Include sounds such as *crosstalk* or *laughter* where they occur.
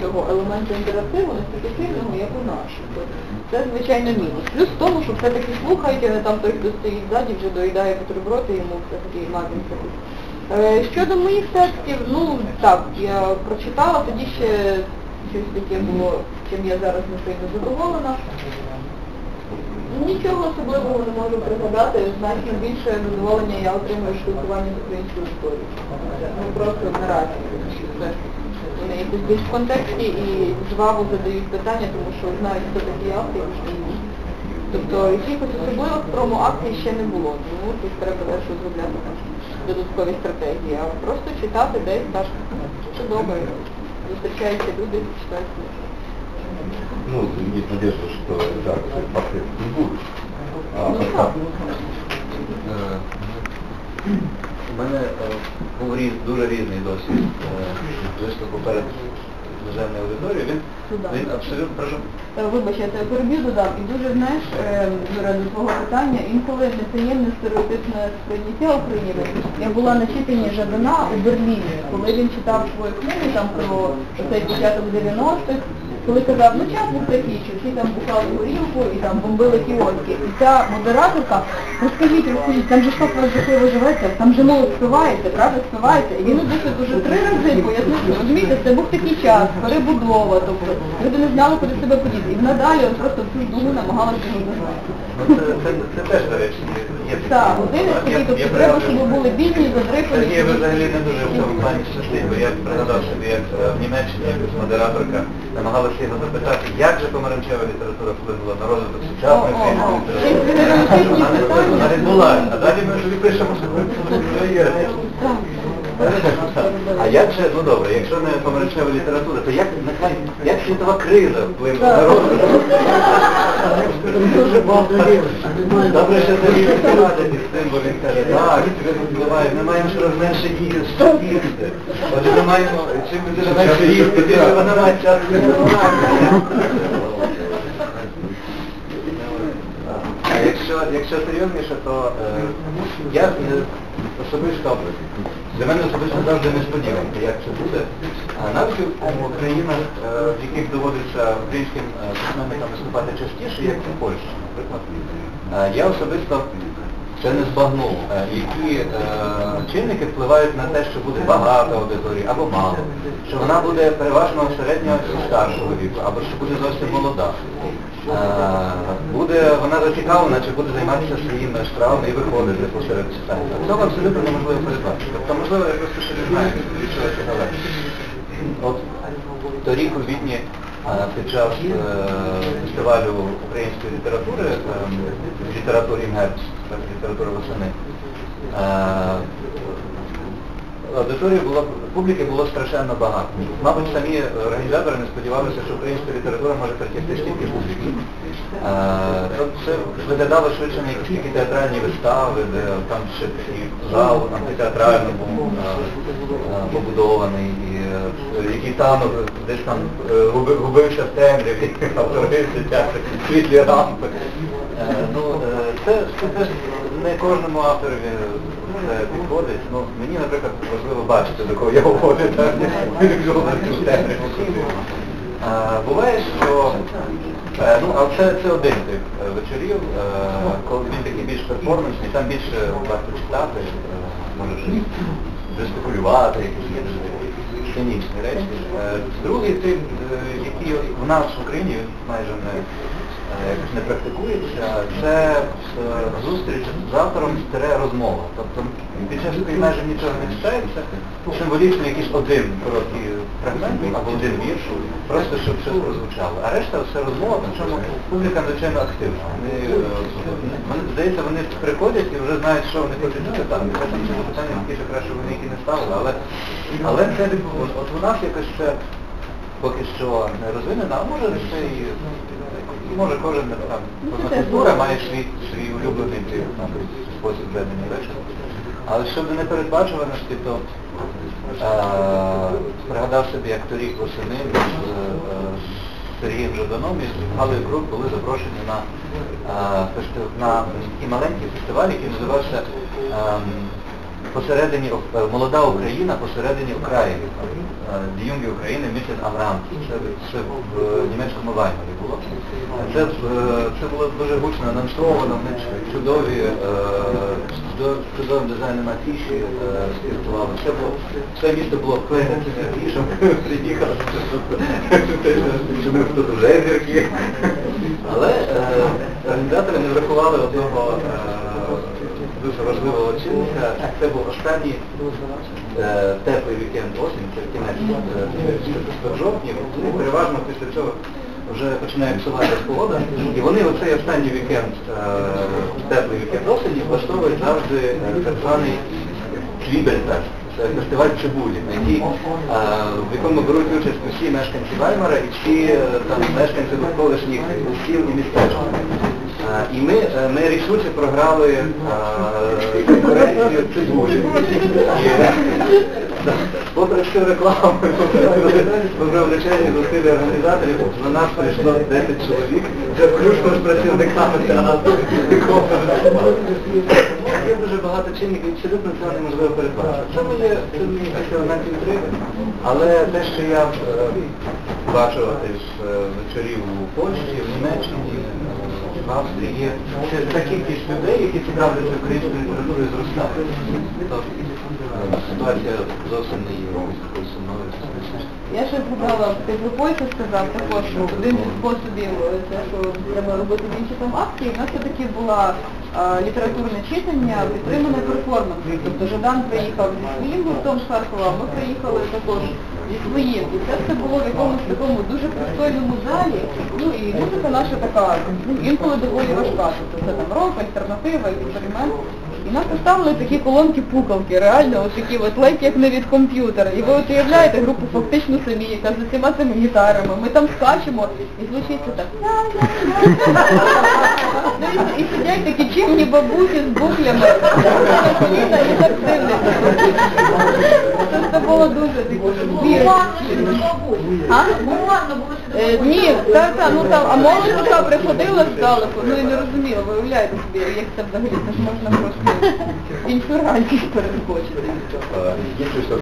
цього елементу інтерактиву настільки сильного, як у нас. Тобто Це, звичайно, мінус. Плюс в тому, що все-таки слухають, а не там той, хто стоїть ззаді, вже доїдає бутерброд і йому все-таки мабінця. Е, Щодо моїх текстів, ну так, я прочитала, тоді ще щось таке було, чим я зараз не сильно задоволена. Нічого особливого не можу пригадати, значно більше задоволення я отримую спілкування з українською історією. Ну просто наразі. Вони якось більш в контексті і жваво задають питання, тому що знають, хто такі акти. і- Тобто якихось особливих промо-акцій ще не було, тому тут треба дещо зробляти там додаткові стратегії, а просто читати десь так чудово. Зустрічаються люди, читають книжки. Ну, есть надежда, что реакции последствий будут. А Ну. Е, У мене е, був різ, дуже різний досвід е, виступу перед іноземною аудиторією. Він, він абсолютно прошу. Е, Вибач, я тебе переб'ю додам. І дуже, знаєш, Юра, до твого питання, інколи неприємне стереотипне сприйняття України. Я була на читанні Жадана у Берліні, коли він читав свої книги там про цей початок 90-х, коли казав, ну час був такий, що всі там бухали горілку і там бомбили кіоски. І ця модераторка, розкажіть, розкажіть, там же так вас жахливо живеться, там же молодь спивається, правда спивається. І він дуже дуже три рази пояснив, що розумієте, це був такий час, перебудова, тобто люди не знали, куди себе подіти. І надалі от просто всю дугу намагалася його зазнати. Ну, це теж, до речі, є- такі. Так, один із Я- таких, треба, щоб були бідні, задрипані. Сергій ви взагалі не дуже в цьому плані щасливий, бо я пригадав собі, як е, в Німеччині якась модераторка намагалася його запитати, як же помаранчева література вплинула на розвиток сучасної літератури. Вона не- була, а далі ми вже пишемо, що це є. А як же, ну добре, якщо не помаранчева література, то як, нехай, як світова криза вплинула на розвиток? Дуже багато Добре, що тоді радить символ, він каже, так, криза впливає, ми маємо що менше їсти, що їсти. Отже, ми маємо, чим людина менше їсти, більше вона має час А якщо, якщо серйозніше, то е, я е, особисто, для мене особисто завжди несподіванка, як це буде. А навіть у країнах, е, в яких доводиться українським е, письменникам виступати частіше, як в Польщі, наприклад, е, я особисто це не збагнув, е, які е, чинники впливають на те, що буде багато аудиторії або мало, що вона буде переважно середнього чи старшого віку, або що буде зовсім молода. Е, буде вона зацікавлена, чи буде займатися своїми справами і виходити посеред читання. Цього абсолютно неможливо передбачити. Тобто, можливо, я просто ще не знаю, від чого це залежить. От торік у Відні під час е, фестивалю української літератури, е, літературі МГЕРЦ, так, восени, е, аудиторії було, публіки було страшенно багато. Мабуть, самі організатори не сподівалися, що українська література може притягти стільки публіки. Е, Це виглядало швидше на якісь театральні вистави, де там ще такий зал амфітеатрально був е, е, побудований, е, який там десь там е, губився в темряві, *laughs* автори світлі рампи. Е, Ну, е, це, це не кожному авторові це підходить. Ну, мені, наприклад, важливо бачити, до кого я говорю, так, якщо цю темряву. Е, Буває, що е, ну, а це, це один тип е, вечорів, е, коли він такий більш перформансний, там більше варто читати, е, може жестикулювати, якісь є такі речі. Е, Другий тип, е, який в нас в Україні майже не е, якось не практикується, це е, зустріч з автором стире розмова. Тобто під час якої майже нічого не читається, символічно якийсь один короткий фрагмент або один вірш, просто щоб щось прозвучало. А решта все розмова, причому публіка надзвичайно активна. Вони, е, вони, здається, вони приходять і вже знають, що вони хочуть ці запитання такі, що краще вони які не ставили, але, але це. От у нас якось це поки що не розвинено, а може це і і може кожен там культура має свій свій улюблений спосіб ведення вечора. Але щодо непередбачуваності, то е, пригадав собі, як торік восени з е, Сергієм Жаданом і з Галею Круг були запрошені на, е, на такий маленький фестиваль, який називався ем, посередині, е, молода Україна посередині України. Die junge України місяць Амрам. Це, це в е, німецькому Ваймарі було. Це, е, це було дуже гучно анонсовано, вони чудові, е, чудовим дизайном афіші е, співпрацювали. Це, було, це місто було вклеєне приїхало, що ми тут вже зірки. Але е, організатори не врахували одного е, дуже важливого чинника. Це був останній е, теплий вікенд осінь, це кінець е, в жовтні. Вони переважно після цього вже починає псуватися погода. І вони оцей останній вікенд, е, теплий вікенд осені, влаштовують завжди е, так званий Клібельтаж. Це фестиваль цибулі, на який, е, в якому беруть участь усі мешканці Ваймара і всі е, там мешканці довколишніх сіл і містечок. І ми, е, ми рішуче програли е, конкуренцію цибулі. Е, Попри всю рекламу, попри величезні зусилля організаторів, на нас прийшло 10 чоловік, це включно з працівниками виступали. Є дуже багато чинників, абсолютно це неможливо передбачити. Це це мені елемент інтриги, але те, що я е, бачу із е, вечорів у Польщі, в Німеччині, е, в Австрії, є та кількість людей, які цікавляться українською літературою зростає. Тобто ситуація зовсім не є такою сумною. Я ще згадала, ти про сказав також, що один зі способів, е, це що треба робити з інші там акції, у нас все-таки була літературне читання, підтримане перформансом. Тобто Жадан приїхав зі своїм гуртом з Харкова, ми приїхали також зі своїм. І це все було в якомусь такому дуже пристойному залі. Ну і музика наша така, ну, інколи доволі важка. Тобто це там рок, альтернатива, експеримент. І нас поставили такі колонки-пукалки, реально, от такі от ледь як не від комп'ютера. І ви от уявляєте групу фактично самі, яка з усіма цими гітарами. Ми там скачемо і звучиться так. Ну і, сидять такі чимні бабусі з буклями. І так дивляться. Це було дуже таке. Е, Ні, та, та, ну там, а молодь така приходила здалеку, ну і не розуміла, ви уявляєте собі, як це взагалі, це ж можна просто інферальність перескочити. Е, Єдине, що